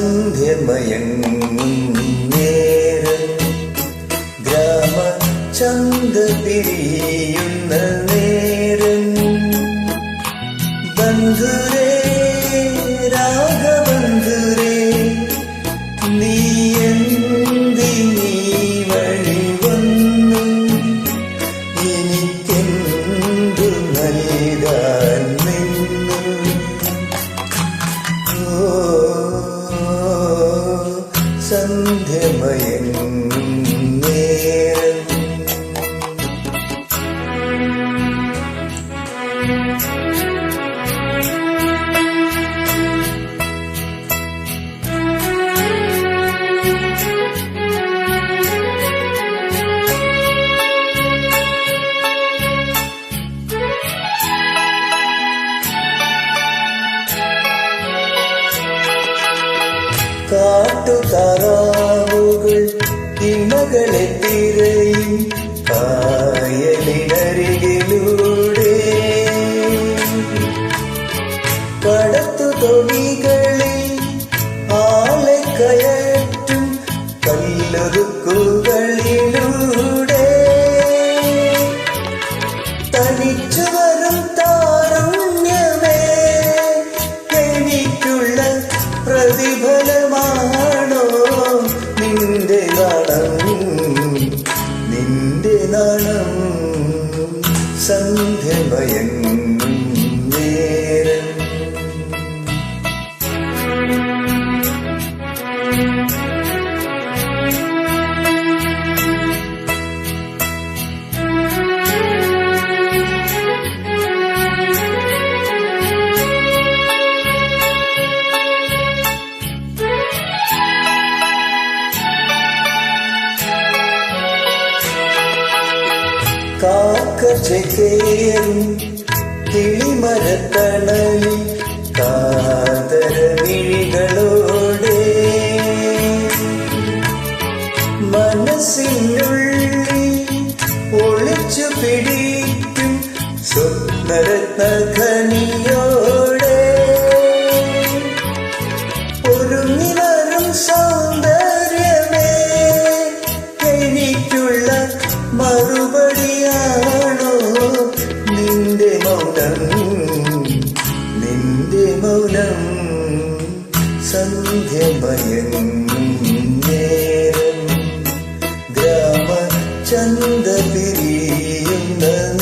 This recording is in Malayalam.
സന്ധ്യമയങ്ങും നേരം ഗ്രാമ ചന്ത പിരിയുന്ന കാട്ടുതാറാവുകൾ ഇണകളെ തിരയും കായലിനരികിലൂടെ കടത്തു തൊഴികളിൽ ആളെ കയറ്റും കല്ലൊരുക്കുകളിലൂടെ കിളിമരത്തണലിൽ കാതര വിഴികളോടെ മനസ്സിനുള്ളിൽ ഒളിച്ചു പിടിക്കും സ്വപ്നരത്ന ഖനിയോടെ ഒരുങ്ങി വരും സൗന്ദര്യമേ എനിക്കുള്ള മറുപടിയാണോ നേരം ഗ്രാമ ചന്ത പിരിയുന്ന